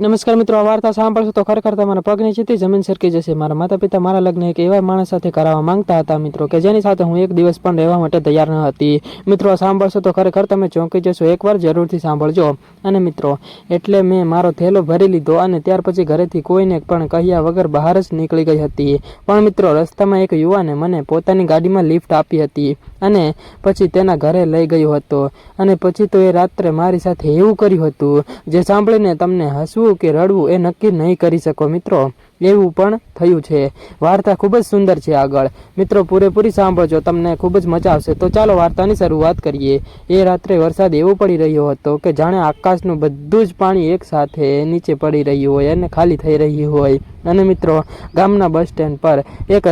નમસ્કાર મિત્રો, આ વાર્તા સાંભળશો તો ખરેખર તમારા પગની નીચેથી જમીન સરકી જશે. મારા માતા પિતા મારા લગ્ન એક એવા માણસ સાથે કરાવવા માંગતા હતા મિત્રો કે જેની સાથે હું એક દિવસ પણ રહેવા માટે તૈયાર ન હતી. મિત્રો સાંભળશો તો ખરેખર તમે ચોંકી જશો. એકવાર જરૂરથી સાંભળજો. અને મિત્રો, એટલે મેં મારો થેલો ભરી લીધો અને ત્યાર પછી ઘરેથી કોઈને પણ કહ્યા વગર બહાર જ નીકળી ગઈ હતી. પણ મિત્રો, રસ્તામાં એક યુવાને મને પોતાની ગાડીમાં લિફ્ટ આપી હતી અને પછી તેના ઘરે લઈ ગયો હતો. અને પછી તો એ રાત્રે મારી સાથે એવું કર્યું હતું, જે સાંભળીને તમને હસવું કે રડવું એ નક્કી નહીં કરી શકો મિત્રો. એવું પણ થયું છે. વાર્તા ખૂબ જ સુંદર છે આગળ. મિત્રો, પૂરેપૂરી સાંભળજો, તમને ખૂબ જ મજા આવશે. તો ચાલો વાર્તાની શરૂઆત કરીએ. એ રાત્રે વરસાદ એવો પડી રહ્યો હતો કે જાણે આકાશનું બધું જ પાણી એકસાથે નીચે પડી રહ્યું હોય અને ખાલી થઈ રહ્યું હોય. અને મિત્રો, ગામના બસ સ્ટેન્ડ પર એક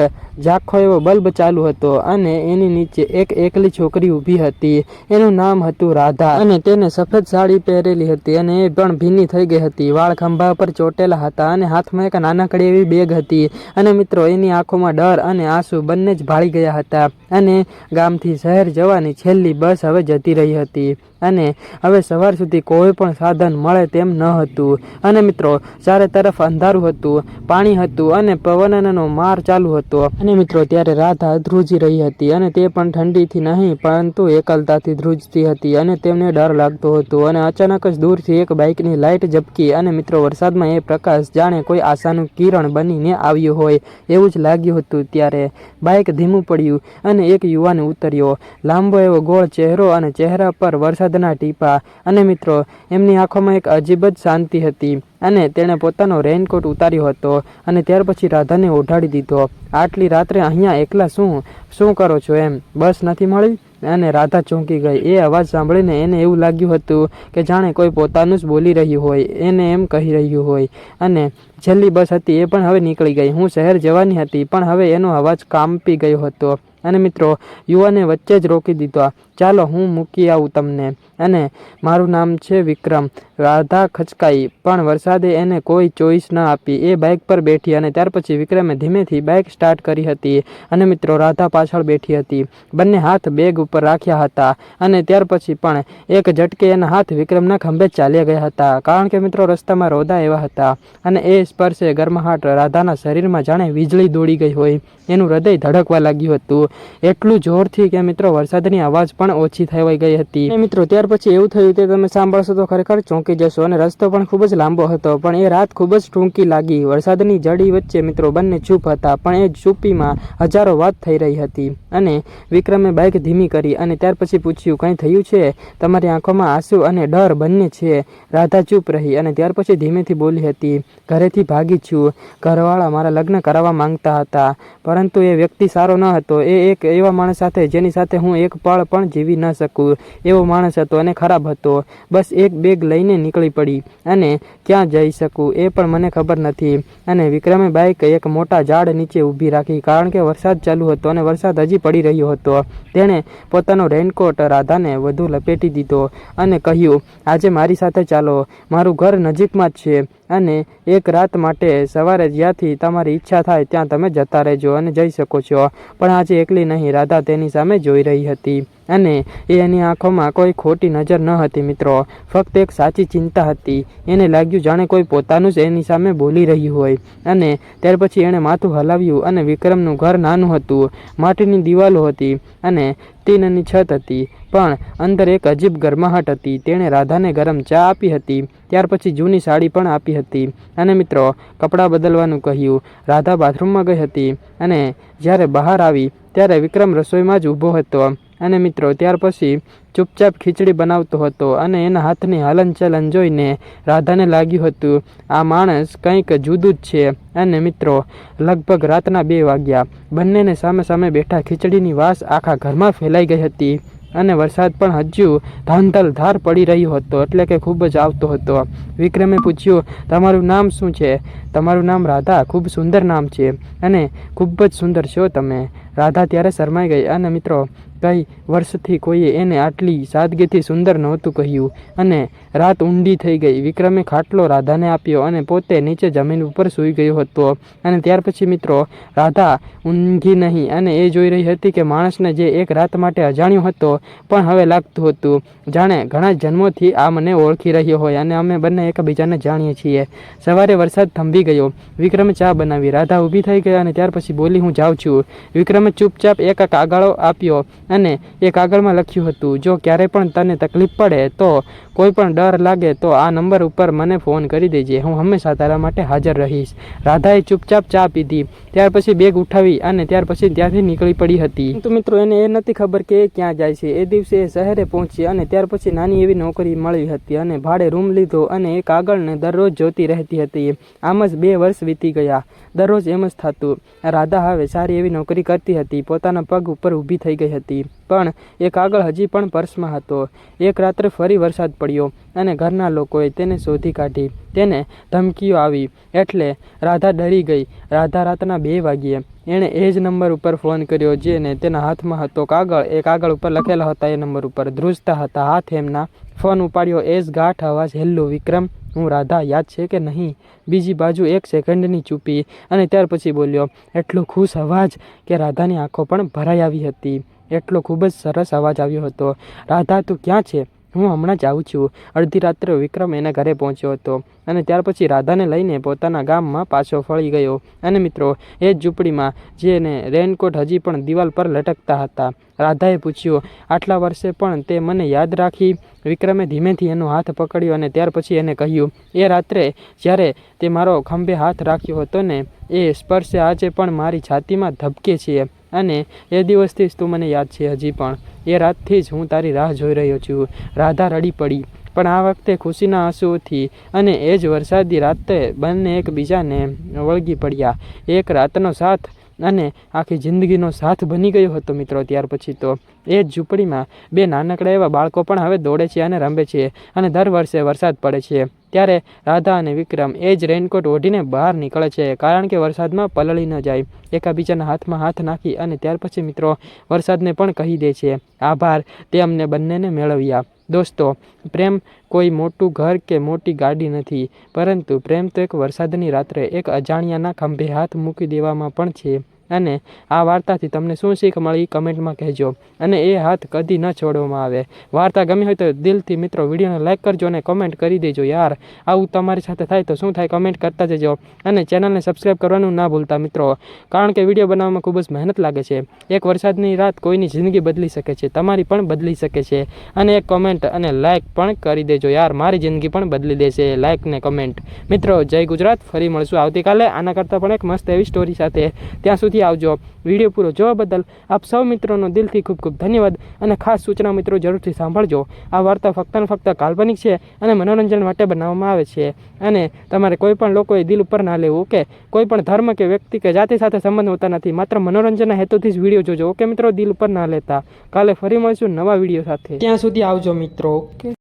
ઝાંખો એવો બલ્બ ચાલુ હતો અને એની નીચે એક એકલી છોકરી ઊભી હતી. એનું નામ હતું રાધા અને તેને સફેદ સાડી પહેરેલી હતી અને એ પણ ભીની થઈ ગઈ હતી. વાળ ખંભા પર ચોટેલા હતા અને હાથમાં એક નાનકડી એવી બેગ હતી. અને મિત્રો, એની આંખોમાં ડર અને આંસુ બંને જ ભાળી ગયા હતા. અને ગામથી શહેર જવાની છેલ્લી બસ હવે જતી રહી હતી. અને હવે સવાર સુધી કોઈ પણ સાધન મળે તેમ ન હતું. અને મિત્રો, ચારે તરફ અંધારું હતું, પાણી હતું અને પવનનો માર ચાલુ હતો. અને મિત્રો, ત્યારે રાધા ધ્રુજી રહી હતી અને તે પણ ઠંડીથી નહીં, પરંતુ એકલતાથી ધ્રુજતી હતી અને તેમને ડર લાગતો હતો. અને અચાનક જ દૂરથી એક બાઇકની લાઇટ ઝબકી અને મિત્રો, વરસાદમાં એ પ્રકાશ જાણે કોઈ આશાનું કિરણ બનીને આવ્યું હોય એવું જ લાગ્યું હતું ત્યારે. બાઇક ધીમું પડ્યું અને એક યુવાન ઉતર્યો. લાંબો એવો ગોળ ચહેરો અને ચહેરા પર વરસાદના ટીપા. અને મિત્રો, એમની આંખોમાં એક અજીબ જ શાંતિ હતી અને તેણે પોતાનો રેઇનકોટ ઉતાર્યો હતો અને ત્યાર પછી રાધાને ઓઢાડી દીધો. આટલી રાત્રે અહીંયા એકલા શું શું કરો છો એમ? બસ નથી મળી? અને રાધા ચોંકી ગઈ. એ અવાજ સાંભળીને એને એવું લાગ્યું હતું કે જાણે કોઈ પોતાનું જ બોલી રહ્યું હોય, એને એમ કહી રહ્યું હોય. અને છેલ્લી બસ હતી એ પણ હવે નીકળી ગઈ. હું શહેર જવાની હતી, પણ હવે એનો અવાજ કાંપી ગયો હતો. અને મિત્રો, યુવાને વચ્ચે જ રોકી દીધો ચાલો હું મૂકી આવું તમને. અને મારું નામ છે વિક્રમ. રાધા ખચકાઈ, પણ વરસાદે એને કોઈ ચોઈસ ન આપી. એ બાઇક પર બેઠી અને ત્યાર પછી વિક્રમે ધીમેથી બાઇક સ્ટાર્ટ કરી હતી. અને મિત્રો, રાધા પાછળ બેઠી હતી. બંને હાથ બેગ ઉપર રાખ્યા હતા. અને ત્યાર પછી પણ એક ઝટકે એના હાથ વિક્રમના ખંભે ચાલ્યા ગયા હતા. કારણ કે મિત્રો, રસ્તામાં રોદા એવા હતા. અને એ સ્પર્શે ગરમાહટ રાધાના શરીરમાં જાણે વીજળી દોડી ગઈ હોય. એનું હૃદય ધડકવા લાગ્યું હતું. એટલું જોરથી કે મિત્રો વરસાદની અવાજ પણ ઓછી થવાઈ ગઈ હતી. અને મિત્રો ત્યાર પછી એવું થયું તે તમે સાંભળશો તો ખરેખર ચોંકી જશો અને રસ્તો પણ ખૂબ જ લાંબો હતો, પણ એ રાત ખૂબ જ ટૂંકી લાગી. વરસાદની જડી વચ્ચે મિત્રો બંને ચૂપ હતા, પણ એ ચૂપીમાં હજારો વાત થઈ રહી હતી. અને વિક્રમે બાઇક ધીમી કરી અને ત્યાર પછી પૂછ્યું, કંઈ થયું છે? તમારી આંખોમાં આંસુ અને ડર બંને છે. રાધા ચૂપ રહી અને ત્યાર પછી ધીમેથી બોલી હતી, ઘરેથી ભાગી છું. ઘરવાળા મારા લગ્ન કરાવવા માંગતા હતા, પરંતુ એ વ્યક્તિ સારો ન હતો, એ એક એવા માણસ સાથે જેની સાથે હું એક પળ પણ જીવી ન શકું, એવો માણસ હતો અને ખરાબ હતો. બસ એક બેગ લઈને નીકળી પડી અને ક્યાં જઈ શકું એ પણ મને ખબર નથી. અને વિક્રમે બાઇક એક મોટા ઝાડ નીચે ઊભી રાખી કારણ કે વરસાદ ચાલુ હતો અને વરસાદ હજી પડી રહ્યો હતો. તેણે પોતાનો રેઇનકોટ રાધાને વધુ લપેટી દીધો અને કહ્યું, આજે મારી સાથે ચાલો. મારું ઘર નજીકમાં જ છે. અને એક રાત માટે સવારે જ્યાંથી તમારી ઈચ્છા થાય ત્યાં તમે જતા રહેજો અને જઈ શકો છો. પણ આજે એકલી નહીં, રાધા તેની સામે જોઈ રહી હતી. અને એ એની આંખોમાં કોઈ ખોટી નજર ન હતી મિત્રો. ફક્ત એક સાચી ચિંતા હતી. એને લાગ્યું જાણે કોઈ પોતાનું જ એની સામે બોલી રહ્યું હોય. અને ત્યાર પછી એણે માથું હલાવ્યું અને વિક્રમનું ઘર નાનું હતું. માટીની દિવાલો હતી અને ટીનની છત હતી. પણ અંદર એક અજીબ ગરમાહટ હતી. તેણે રાધાને ગરમ ચા આપી હતી. ત્યાર પછી જૂની સાડી પણ આપી હતી. અને મિત્રો, કપડાં બદલવાનું કહ્યું. રાધા બાથરૂમમાં ગઈ હતી અને જ્યારે બહાર આવી, ત્યારે વિક્રમ રસોઈમાં જ ઊભો હતો. અને મિત્રો, ત્યાર પછી ચૂપચાપ ખીચડી બનાવતો હતો અને એના હાથની હલનચલન જોઈને રાધાને લાગ્યું હતું, આ માણસ કંઈક જુદું જ છે. અને મિત્રો, લગભગ રાતના બે વાગ્યા. બંનેને સામે સામે બેઠા ખીચડીની વાસ આખા ઘરમાં ફેલાઈ ગઈ હતી. અને વરસાદ પણ હજુ ધાંધલ ધાર પડી રહ્યો હતો, એટલે કે ખૂબ જ આવતો હતો. વિક્રમે પૂછ્યું, તમારું નામ શું છે? તમારું નામ રાધા, ખૂબ સુંદર નામ છે. અને ખૂબ જ સુંદર છો તમે. રાધા ત્યારે શરમાઈ ગઈ. અને મિત્રો, કઈ વર્ષથી કોઈએ એને આટલી સાદગીથી સુંદર નહોતું કહ્યું. અને રાત ઊંડી થઈ ગઈ. વિક્રમે ખાટલો રાધાને આપ્યો અને પોતે નીચે જમીન ઉપર સૂઈ ગયો હતો. અને ત્યાર પછી, મિત્રો, રાધા ઊંઘી નહીં. અને એ જોઈ રહી હતી કે માણસને જે એક રાત માટે અજાણ્યો હતો, પણ હવે લાગતું હતું. જાણે ઘણા જન્મોથી આ મને ઓળખી રહ્યો હોય અને અમે બંને એકબીજાને જાણીએ છીએ. સવારે વરસાદ થંભી ગયો. વિક્રમે ચા બનાવી. રાધા ઊભી થઈ ગઈ અને ત્યાર પછી બોલી, હું જાઉં છું. વિક્રમે ચૂપચાપ એક કાગળો આપ્યો અને એ કાગળમાં લખ્યું હતું, જો ક્યારે પણ તને તકલીફ પડે તો કોઈ પણ ડર લાગે તો આ નંબર ઉપર મને ફોન કરી દેજે. હું હંમેશા તારા માટે હાજર રહીશ. રાધાએ ચૂપચાપ ચા પીધી. ત્યાર પછી બેગ ઉઠાવી અને ત્યાર પછી ત્યાંથી નીકળી પડી હતી. તો મિત્રો, એને એ નથી ખબર કે એ ક્યાં જાય છે. એ દિવસે એ શહેરે પહોંચી અને ત્યાર પછી નાની એવી નોકરી મળી હતી અને ભાડે રૂમ લીધો અને એ કાગળને દરરોજ જોતી રહેતી હતી. આમ જ બે વર્ષ વીતી ગયા. દરરોજ એમ જ થતું. રાધા હવે સારી એવી નોકરી કરતી હતી. પોતાના પગ ઉપર ઊભી થઈ ગઈ હતી. પણ એ કાગળ હજી પણ પર્સમાં હતો. એક રાત્રે ફરી વરસાદ પડ્યો અને ઘરના લોકોએ તેને શોધી કાઢી. તેને ધમકીઓ આવી. એટલે રાધા ડરી ગઈ. રાધા રાતના બે વાગ્યે. એણે એ જ નંબર ઉપર ફોન કર્યો જેને તેના હાથમાં હતો. કાગળ એ કાગળ ઉપર લખેલા હતા એ નંબર ઉપર. ધ્રુજતા હતા. હાથ એમના. ફોન ઉપાડ્યો. એ જ ગાંઠ અવાજ, હેલ્લો, વિક્રમ. હું રાધા, યાદ છે કે નહીં? બીજી બાજુ એક સેકન્ડની ચૂપી અને ત્યાર પછી બોલ્યો, એટલો ખુશ અવાજ કે રાધાની આંખો પણ ભરાઈ આવી હતી. એટલો ખૂબ જ સરસ અવાજ આવ્યો હતો. રાધા, તું ક્યાં છે? હું હમણાં જ આવું છું. અડધી રાત્રે વિક્રમ એના ઘરે પહોંચ્યો હતો અને ત્યાર પછી રાધાને લઈને પોતાના ગામમાં પાછો ફળી ગયો. અને મિત્રો, એ જ ઝૂંપડીમાં જેને રેનકોટ હજી પણ દિવાલ પર લટકતા હતા. રાધાએ પૂછ્યું, આટલા વર્ષે પણ તે મને યાદ રાખી? વિક્રમે ધીમેથી એનો હાથ પકડ્યો અને ત્યાર પછી એને કહ્યું, એ રાત્રે જ્યારે તે મારો ખંભે હાથ રાખ્યો હતો ને, એ સ્પર્શે આજે પણ મારી છાતીમાં ધબકે છે. અને એ દિવસથી જ તું મને યાદ છે હજી પણ. એ રાતથી જ હું તારી રાહ જોઈ રહ્યો છું. રાધા રડી પડી. પણ આ વખતે ખુશીના આંસુઓથી અને એ જ વરસાદી રાતે બંને એકબીજાને વળગી પડ્યા. એક રાતનો સાથ અને આખી જિંદગીનો સાથ બની ગયો હતો મિત્રો ત્યાર પછી તો. એ જ ઝૂંપડીમાં બે નાનકડા એવા બાળકો પણ હવે દોડે છે અને રમે છે અને દર વર્ષે વરસાદ પડે છે. ત્યારે રાધા અને વિક્રમ એ જ રેનકોટ ઓઢીને બહાર નીકળે છે, કારણ કે વરસાદમાં પલળી ન જાય. એકાબીજાના હાથમાં હાથ નાખી અને ત્યાર પછી મિત્રો વરસાદને પણ કહી દે છે, આભાર, તે અમને બંનેને મેળવ્યા. દોસ્તો, પ્રેમ કોઈ મોટું ઘર કે મોટી ગાડી નથી, પરંતુ પ્રેમ તો એક વરસાદની રાત્રે એક અજાણ્યાના ખંભે હાથ મૂકી દેવામાં પણ છે. અને આ વાર્તાથી તમને શું શીખ મળી કમેન્ટમાં કહેજો. અને એ હાથ કદી ન છોડવામાં આવે. વાર્તા ગમી હોય તો દિલથી મિત્રો વિડીયોને લાઇક કરજો અને કમેન્ટ કરી દેજો યાર. આવું તમારી સાથે થાય તો શું થાય કમેન્ટ કરતા જજો. અને ચેનલને સબસ્ક્રાઈબ કરવાનું ના ભૂલતા મિત્રો. કારણ કે વીડિયો બનાવવામાં ખૂબ જ મહેનત લાગે છે. એક વરસાદની રાત કોઈની જિંદગી બદલી શકે છે. તમારી પણ બદલી શકે છે. અને એક કમેન્ટ અને લાઇક પણ કરી દેજો યાર. મારી જિંદગી પણ બદલી દેશે. લાઇક ને કમેન્ટ. મિત્રો, જય ગુજરાત. ફરી મળશું આવતીકાલે. આના કરતાં પણ એક મસ્ત એવી સ્ટોરી સાથે. ત્યાં સુધી આવજો. વીડિયો પૂરો જોવા બદલ આપ સૌ મિત્રોનો દિલથી ખૂબ ખૂબ ધન્યવાદ અને ખાસ સૂચના મિત્રો જરૂરથી સાંભળજો. આ વાર્તા ફક્ત ને ફક્ત કાલ્પનિક છે અને મનોરંજન માટે બનાવવામાં આવે છે. અને તમારે કોઈ પણ લોકોએ દિલ ઉપર ના લેવું ઓકે કોઈ પણ ધર્મ કે વ્યક્તિ કે જાતિ સાથે સંબંધ હોતા નથી. માત્ર મનોરંજનના હેતુથી જ વીડિયો જોજો. ઓકે મિત્રો, દિલ ઉપર ના લેતા. કાલે ફરી મળીશું નવા વીડિયો સાથે. ત્યાં સુધી આવજો મિત્રો. ઓકે